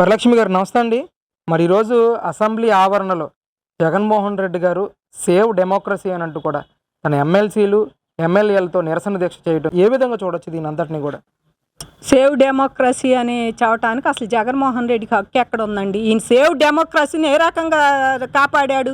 వరలక్ష్మి గారు నమస్తే అండి. మరి ఈరోజు అసెంబ్లీ ఆవరణలో జగన్మోహన్ రెడ్డి గారు సేవ్ డెమోక్రసీ అని అంటూ కూడా తన ఎమ్మెల్సీలు ఎమ్మెల్యేలతో నిరసన దీక్ష చేయడం ఏ విధంగా చూడొచ్చు దీని అంతటిని కూడా? సేవ్ డెమోక్రసీ అని చెప్పడానికి అసలు జగన్మోహన్ రెడ్డికి హక్కు ఎక్కడ ఉందండి? ఈయన సేవ్ డెమోక్రసీని ఏ రకంగా కాపాడాడు?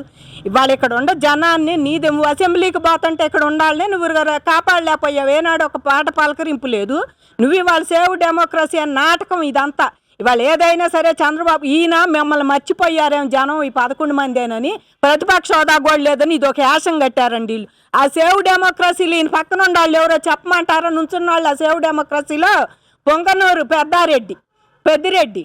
ఇవాళ ఇక్కడ ఉండే జనాన్ని నీది అసెంబ్లీకి పోతుంటే ఇక్కడ ఉండాలని నువ్వు కాపాడలేకపోయావు. ఏనాడు ఒక పాట పలకరింపు లేదు. నువ్వు ఇవాళ సేవ్ డెమోక్రసీ అని నాటకం ఇదంతా. ఇవాళ ఏదైనా సరే చంద్రబాబు ఈయన మిమ్మల్ని మర్చిపోయారేమో జనం ఈ పదకొండు మందేనని. ప్రతిపక్ష హోదా కూడా లేదని ఇది ఒక యాసం కట్టారండి వీళ్ళు. ఆ సేవ్ డెమోక్రసీలు ఈయన పక్కన ఉండాలి ఎవరో చెప్పమంటారో? నుంచున్న వాళ్ళు ఆ సేవ్ డెమోక్రసీలో పొంగనూరు పెద్దారెడ్డి పెద్దిరెడ్డి.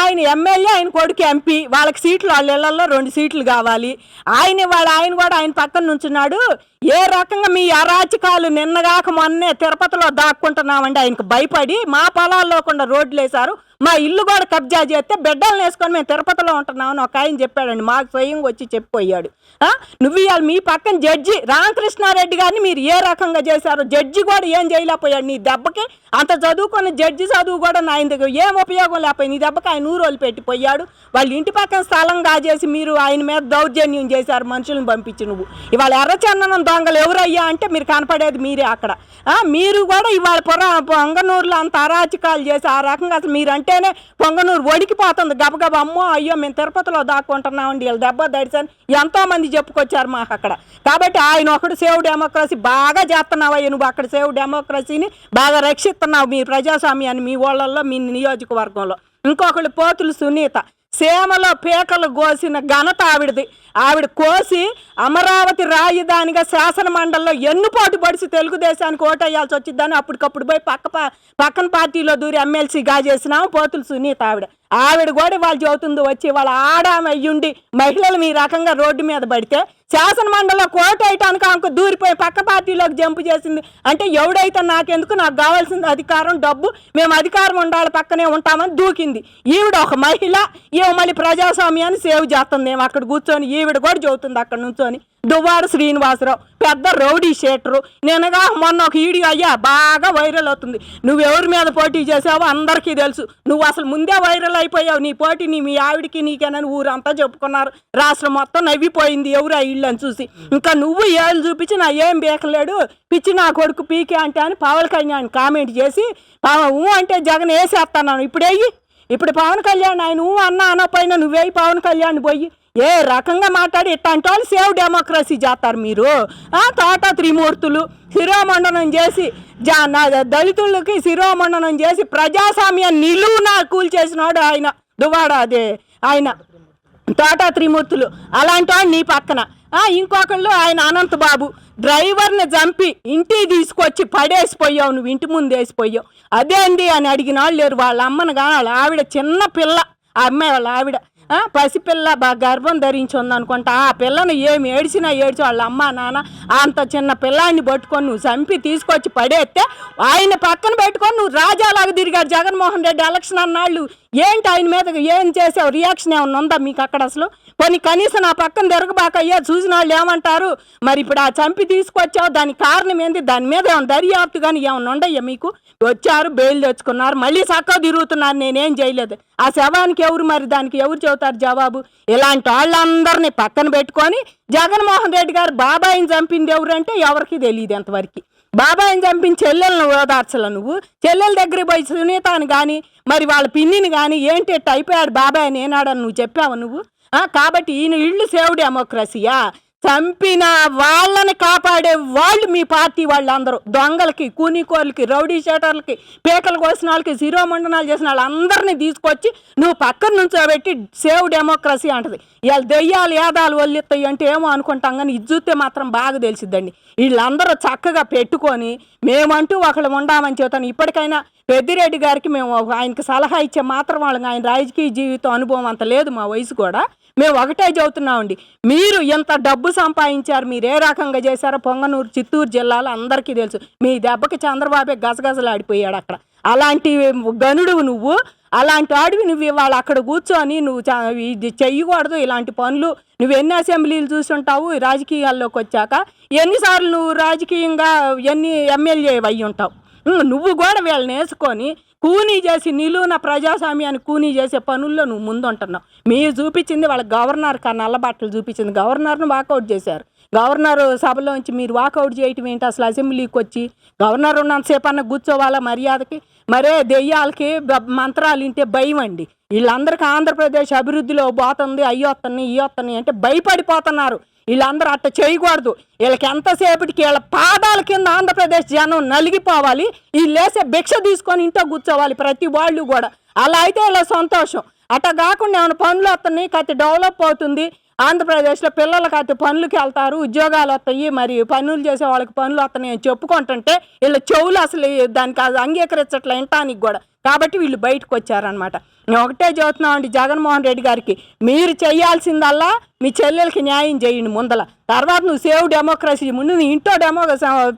ఆయన ఎమ్మెల్యే ఆయన కొడుకు ఎంపీ. వాళ్ళకి సీట్లు వాళ్ళ ఇళ్ళలో రెండు సీట్లు కావాలి. ఆయన వాళ్ళ ఆయన కూడా ఆయన పక్కన నుంచున్నాడు. ఏ రకంగా మీ అరాచకాలు నిన్నగాక మొన్నే తిరుపతిలో దాక్కుంటున్నామండి? ఆయనకు భయపడి మా పొలాల్లో కూడా రోడ్లు వేశారు మా ఇల్లు కూడా కబ్జా చేస్తే బిడ్డలను వేసుకొని మేము తిరుపతిలో ఉంటున్నామని ఒక ఆయన చెప్పాడండి. మాకు స్వయంగా వచ్చి చెప్పిపోయాడు ఆ, నువ్వు ఇవాళ మీ పక్కన జడ్జి రామకృష్ణారెడ్డి గారిని మీరు ఏ రకంగా చేశారు జడ్జి కూడా ఏం చేయలేకపోయాడు. నీ దెబ్బకి అంత చదువుకున్న జడ్జి చదువు కూడా నా ఇందుకు ఏం ఉపయోగం లేకపోయింది. నీ దెబ్బకి ఆయన ఊరోలు పెట్టిపోయాడు. వాళ్ళ ఇంటి పక్కన స్థలం కాజేసి మీరు ఆయన మీద దౌర్జన్యం చేశారు మనుషులను పంపించి నువ్వు. ఇవాళ ఎర్రచందనం దొంగలు ఎవరయ్యా అంటే మీరు కనపడేది మీరే అక్కడ. మీరు కూడా ఇవాళ పొర పొంగనూరులో అంత అరాచకాలు చేసి ఆ రకంగా అసలు మీరంటేనే పొంగనూరు వడికిపోతుంది గబగబ అమ్మో అయ్యో మేము తిరుపతిలో దాక్కుంటున్నామండి వీళ్ళు దెబ్బ దడిసాను ఎంతోమంది చెప్పుకొచ్చారు మాకు అక్కడ. కాబట్టి ఆయన ఒకడు సేవ్ డెమోక్రసీ బాగా చేస్తున్నావయ్య నువ్వు అక్కడ సేవ్ డెమోక్రసీని బాగా రక్షిస్తున్నావు మీ ప్రజాస్వామ్యాన్ని మీ ఓళ్ళల్లో మీ నియోజకవర్గంలో. ఇంకొకళ్ళు పోతులు సునీత. సీమలో పీకలు కోసిన ఘనత ఆవిడది. ఆవిడ కోసి అమరావతి రాజధానిగా శాసనమండలిలో ఎన్నుపోటు పడిచి తెలుగుదేశానికి ఓటేయాల్సి వచ్చిందని అప్పటికప్పుడు పోయి పక్క పక్కన పార్టీలో దూరి ఎమ్మెల్సీగా గాజేసినాము పోతులు సునీత ఆవిడ. ఆవిడ కూడా వాళ్ళు చదువుతుంది వచ్చి వాళ్ళ ఆడామ అయ్యుండి మహిళలు మీ రకంగా రోడ్డు మీద పడితే శాసన మండలిలో కోట వేయటానికి ఆమెకు దూరిపోయి పక్క పార్టీలోకి జంపు చేసింది. అంటే ఎవడైతే నాకెందుకు నాకు కావాల్సింది అధికారం డబ్బు మేము అధికారం ఉండాలి పక్కనే ఉంటామని దూకింది. ఈవిడ ఒక మహిళ ఈమె మళ్ళీ ప్రజాస్వామ్యాన్ని సేవ్ చేస్తుంది. మేము అక్కడ కూర్చొని ఈవిడ కూడా చదువుతుంది అక్కడ నుంచొని. దువ్వాడ శ్రీనివాసరావు పెద్ద రౌడీ షేటరు. నేనగా మొన్న ఒక వీడియో అయ్యా బాగా వైరల్ అవుతుంది. నువ్వు ఎవరి మీద పోటీ చేసావో అందరికీ తెలుసు. నువ్వు అసలు ముందే వైరల్ అయిపోయావు. నీ పోటీ నీ మీ ఆవిడికి నీకేనని ఊరంతా చెప్పుకున్నారు. రాష్ట్రం మొత్తం నవ్విపోయింది. ఎవరు ఆ ఇల్లు అని చూసి? ఇంకా నువ్వు ఏళ్ళు చూపించి నా ఏం బీకలేడు? పిచ్చి నా కొడుకు పీకే అంటే అని పవన్ కళ్యాణ్ కామెంట్ చేసి "పవ- ఊ అంటే జగన్ వేసేస్తాను ఇప్పుడు ఇప్పుడు పవన్ కళ్యాణ్ ఆయన నువ్వు అన్న అనపోయినా నువ్వే పవన్ కళ్యాణ్ పోయి ఏ రకంగా మాట్లాడి ఇట్లాంటి వాళ్ళు సేవ్ డెమోక్రసీ చేస్తారు మీరు. ఆ, తోట త్రిమూర్తులు శిరోమండనం చేసి జా నా దళితులకి శిరోమండనం చేసి ప్రజాస్వామ్యం నిలువున కూల్చేసినాడు ఆయన. దువాడ అదే. ఆయన తోట త్రిమూర్తులు. అలాంటి వాడు నీ పక్కన. ఇంకొకళ్ళు ఆయన అనంత బాబు డ్రైవర్ని చంపి ఇంటికి తీసుకొచ్చి పడేసిపోయావు నువ్వు ఇంటి ముందు వేసిపోయావు. అదేంది అని అడిగిన వాళ్ళు లేరు. వాళ్ళ అమ్మను కానీ వాళ్ళ ఆవిడ చిన్న పిల్ల. ఆ అమ్మాయి వాళ్ళ ఆవిడ. పసిపిల్ల బాగా గర్భం ధరించి ఉందనుకుంటా. ఆ పిల్లను ఏమి ఏడిచినా ఏడ్చి వాళ్ళ అమ్మ నాన్న అంత చిన్న పిల్లాన్ని పట్టుకొని నువ్వు చంపి తీసుకొచ్చి పడేస్తే ఆయన పక్కన పెట్టుకొని నువ్వు రాజాలాగా తిరిగాడు జగన్మోహన్ రెడ్డి ఎలక్షన్ అన్నాళ్ళు. ఏంటి ఆయన మీద ఏం చేసావు? రియాక్షన్ ఏమన్నా ఉందా మీకు అక్కడ అసలు? కొన్ని కనీసం నా పక్కన తిరగబాక అయ్యా చూసిన వాళ్ళు ఏమంటారు? మరి ఇప్పుడు ఆ చంపి తీసుకొచ్చావు దానికి కారణం ఏంది? దాని మీద ఏమైనా దర్యాప్తు కానీ ఏమన్నా ఉండయ్యా మీకు? వచ్చారు బెయిల్ తెచ్చుకున్నారు మళ్ళీ చక్కగా తిరుగుతున్నారు నేనేం చేయలేదు. ఆ శవానికి ఎవరు మరి? దానికి ఎవరు చెబుతారు జవాబు? ఇలాంటి వాళ్ళందరినీ పక్కన పెట్టుకొని జగన్మోహన్ రెడ్డి గారు బాబాయిని చంపింది ఎవరంటే ఎవరికి తెలియదు ఎంతవరకు. బాబాయిని చంపిన చెల్లెలను ఓదార్చల నువ్వు. చెల్లెల దగ్గర పోయి సునీతాను కానీ మరి వాళ్ళ పిన్నిని కానీ ఏంటి ఇట్ట అయిపోయాడు బాబాయ్ నేనాడని నువ్వు చెప్పావు నువ్వు? కాబట్టి ఈయన ఇళ్ళు సేవ్ డెమోక్రసీయా చంపిన వాళ్ళని కాపాడే వాళ్ళు మీ పార్టీ వాళ్ళందరూ. దొంగలకి కూనికోళ్ళకి రౌడీ షేటర్లకి పీకలు కోసిన వాళ్ళకి శిరోమండనాలు చేసిన వాళ్ళందరినీ తీసుకొచ్చి నువ్వు పక్కన నుంచోబెట్టి సేవ్ డెమోక్రసీ అంటది. వీళ్ళు దెయ్యాలు ఏదాలు వల్లిస్తాయి అంటే ఏమో అనుకుంటాం కానీ ఇది చూస్తే మాత్రం బాగా తెలిసిద్దండి. వీళ్ళందరూ చక్కగా పెట్టుకొని మేమంటూ ఒకళ్ళు ఉండామని చెబుతాను. ఇప్పటికైనా పెద్దిరెడ్డి గారికి మేము ఆయనకి సలహా ఇచ్చే మాత్రం వాళ్ళకి ఆయన రాజకీయ జీవితం అనుభవం అంత లేదు మా వయసు కూడా. మేము ఒకటే చదువుతున్నామండి. మీరు ఎంత డబ్బు సంపాదించారు మీరు ఏ రకంగా చేశారో పొంగనూరు చిత్తూరు జిల్లాలో అందరికీ తెలుసు. మీ దెబ్బకి చంద్రబాబే గసగసలాడిపోయాడు అక్కడ. అలాంటి గనుడు నువ్వు అలాంటి వాడివి నువ్వు ఇవాళ అక్కడ కూర్చొని నువ్వు ఇది చెయ్యకూడదు ఇలాంటి పనులు నువ్వు ఎన్ని అసెంబ్లీలు చూసుంటావు రాజకీయాల్లోకి వచ్చాక ఎన్నిసార్లు నువ్వు రాజకీయంగా ఎన్ని ఎమ్మెల్యే అయ్యి ఉంటావు నువ్వు కూడా వీళ్ళని వేసుకొని కూనీ చేసి నిలువున ప్రజాస్వామ్యాన్ని కూనీ చేసే పనుల్లో నువ్వు ముందుంటున్నావు. మీరు చూపించింది వాళ్ళ గవర్నర్ కా నల్లబట్టలు చూపించింది. గవర్నర్ను వాకౌట్ చేశారు. గవర్నర్ సభలోంచి మీరు వాకౌట్ చేయటం ఏంటి? అసలు అసెంబ్లీకి వచ్చి గవర్నర్ ఉన్నంతసేపు అన్న కూర్చోవాలా మర్యాదకి? మరే దెయ్యాలకి మంత్రాలు వింటే భయం అండి. వీళ్ళందరికీ ఆంధ్రప్రదేశ్ అభివృద్ధిలో పోతుంది అయ్యొత్తని ఇయ్యొత్తని అంటే భయపడిపోతున్నారు. వీళ్ళందరూ అట్ట చేయకూడదు. వీళ్ళకి ఎంతసేపటికి వీళ్ళ పాదాల కింద ఆంధ్రప్రదేశ్ జనం నలిగిపోవాలి. వీళ్ళు లేసే భిక్ష తీసుకొని ఇంట్లో కూర్చోవాలి ప్రతి వాళ్ళు కూడా. అలా అయితే ఇలా సంతోషం. అట్ట కాకుండా ఏమైనా పనులు వస్తున్నాయి కత్తి డెవలప్ అవుతుంది. ఆంధ్రప్రదేశ్లో పిల్లలకి అతి పనులకి వెళ్తారు ఉద్యోగాలు వస్తాయి మరి పనులు చేసే వాళ్ళకి పనులు వస్తున్నాయి అని చెప్పుకుంటుంటే వీళ్ళ చెవులు అసలు దానికి అది అంగీకరించట్లే ఇంటానికి కూడా. కాబట్టి వీళ్ళు బయటకు వచ్చారనమాట ఒకటే చెబుతున్నాం జగన్మోహన్ రెడ్డి గారికి మీరు చేయాల్సిందల్లా మీ చెల్లెలకి న్యాయం చేయండి ముందల. తర్వాత నువ్వు సేవ్ డెమోక్రసీ ముందు నీ ఇంట్లో డెమో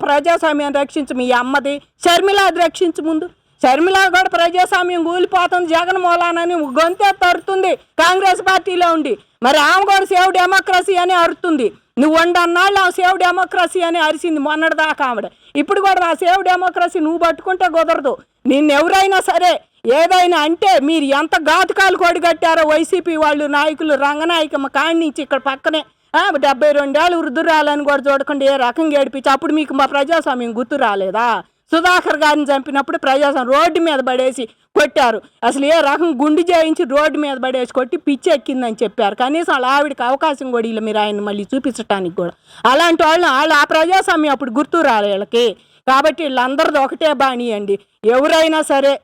ప్రజాస్వామ్యాన్ని రక్షించు మీ అమ్మది షర్మిలాది రక్షించు ముందు. షర్మిలా కూడా ప్రజాస్వామ్యం కూలిపోతుంది జగన్ మూలానని గొంతే తరుతుంది. కాంగ్రెస్ పార్టీలో ఉండి. మరి ఆమె కూడా సేవ్ డెమోక్రసీ అని అరుతుంది. నువ్వు వండన్నాళ్ళు ఆ సేవ్ డెమోక్రసీ అని అరిసింది మొన్నటిదాకా ఆవిడ. ఇప్పుడు కూడా ఆ సేవ్ డెమోక్రసీ నువ్వు పట్టుకుంటే కుదరదు. నిన్నెవరైనా సరే ఏదైనా అంటే మీరు ఎంత ఘాతుకాలు కొడిగట్టారో వైసీపీ వాళ్ళు నాయకులు రంగనాయకమ్మ కాడి నుంచి ఇక్కడ పక్కనే. డెబ్బై రెండేళ్ళు వృద్ధురాలని కూడా చూడకుండా ఏ రకంగా ఏడిపించి అప్పుడు మీకు మా ప్రజాస్వామ్యం గుర్తు రాలేదా? సుధాకర్ గారిని చంపినప్పుడు ప్రజాసం రోడ్డు మీద పడేసి కొట్టారు. అసలు ఏ రకం గుండు చేయించి రోడ్డు మీద పడేసి కొట్టి పిచ్చి ఎక్కిందని చెప్పారు. కనీసం వాళ్ళ ఆవిడకి అవకాశం కూడా ఇలా మీరు ఆయన మళ్ళీ చూపించడానికి కూడా. అలాంటి వాళ్ళు వాళ్ళు ఆ ప్రజాస్వామ్యం అప్పుడు గుర్తు వీళ్ళకి. కాబట్టి వీళ్ళందరిది ఒకటే బాణి అండి. ఎవరైనా సరే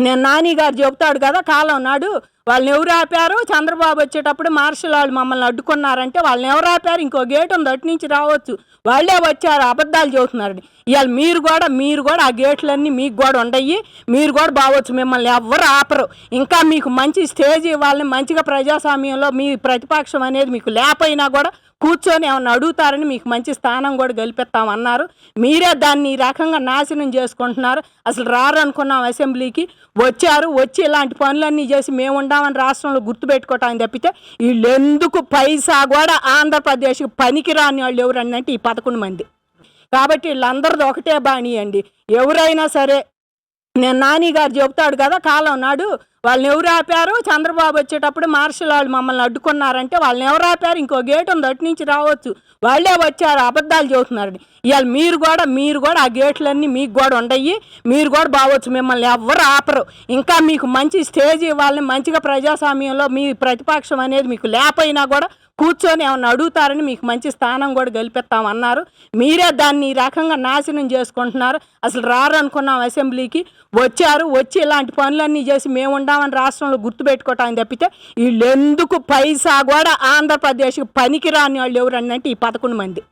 నేను నాని గారు చెబుతాడు కదా కాలం నాడు వాళ్ళని ఎవరు ఆపారు? చంద్రబాబు వచ్చేటప్పుడు మార్షల్ వాళ్ళు మమ్మల్ని అడ్డుకున్నారంటే వాళ్ళని ఎవరు ఆపారు? ఇంకో గేట్ ఉంది అటు నుంచి రావచ్చు. వాళ్ళే వచ్చారు అబద్ధాలు చూస్తున్నారండి ఇవాళ మీరు కూడా మీరు కూడా ఆ గేట్లన్నీ మీకు కూడా ఉండయి. మీరు కూడా బావచ్చు మిమ్మల్ని ఎవ్వరు ఆపరు. ఇంకా మీకు మంచి స్టేజ్ ఇవ్వాలని మంచిగా ప్రజాస్వామ్యంలో మీ ప్రతిపక్షం అనేది మీకు లేకపోయినా కూడా కూర్చొని ఏమన్నా అడుగుతారని మీకు మంచి స్థానం కూడా గెలిపిస్తామన్నారు మీరే దాన్ని ఈ రకంగా నాశనం చేసుకుంటున్నారు. అసలు రారనుకున్నాం అసెంబ్లీకి. వచ్చారు వచ్చి ఇలాంటి పనులన్నీ చేసి మేము ఉండామని రాష్ట్రంలో గుర్తుపెట్టుకోవటానికి తప్పితే వీళ్ళు ఎందుకు పైసా కూడా ఆంధ్రప్రదేశ్కి పనికిరాని వాళ్ళు ఎవరన్నంటే ఈ పదకొండు మంది. కాబట్టి వీళ్ళందరిది ఒకటే బాణి అండి. ఎవరైనా సరే నేను నాని గారు చెబుతాడు కదా కాలం నాడు వాళ్ళని ఎవరు ఆపారు? చంద్రబాబు వచ్చేటప్పుడు మార్షల్ వాళ్ళు మమ్మల్ని అడ్డుకున్నారంటే వాళ్ళని ఎవరు ఆపారు? ఇంకో గేట్ ఉంది అటు నుంచి రావచ్చు. వాళ్ళే వచ్చారు అబద్ధాలు చెబుతున్నారు ఇవాళ మీరు కూడా మీరు కూడా ఆ గేట్లన్నీ మీకు కూడా ఉండయి. మీరు కూడా బావచ్చు మిమ్మల్ని ఎవ్వరు ఆపరు. ఇంకా మీకు మంచి స్టేజ్ ఇవ్వాలని మంచిగా ప్రజాస్వామ్యంలో మీ ప్రతిపక్షం అనేది మీకు లేకపోయినా కూడా కూర్చొని ఏమన్నా అడుగుతారని మీకు మంచి స్థానం కూడా గెలిపిస్తామన్నారు మీరే దాన్ని ఈ రకంగా నాశనం చేసుకుంటున్నారు. అసలు రారనుకున్నాం అసెంబ్లీకి. వచ్చారు వచ్చి ఇలాంటి పనులన్నీ చేసి మేము ఉండామని రాష్ట్రంలో గుర్తుపెట్టుకోవటానికి తప్పితే వీళ్ళు ఎందుకు పైసా కూడా ఆంధ్రప్రదేశ్కి పనికిరాని వాళ్ళు ఎవరన్నంటే ఈ పదకొండు మంది.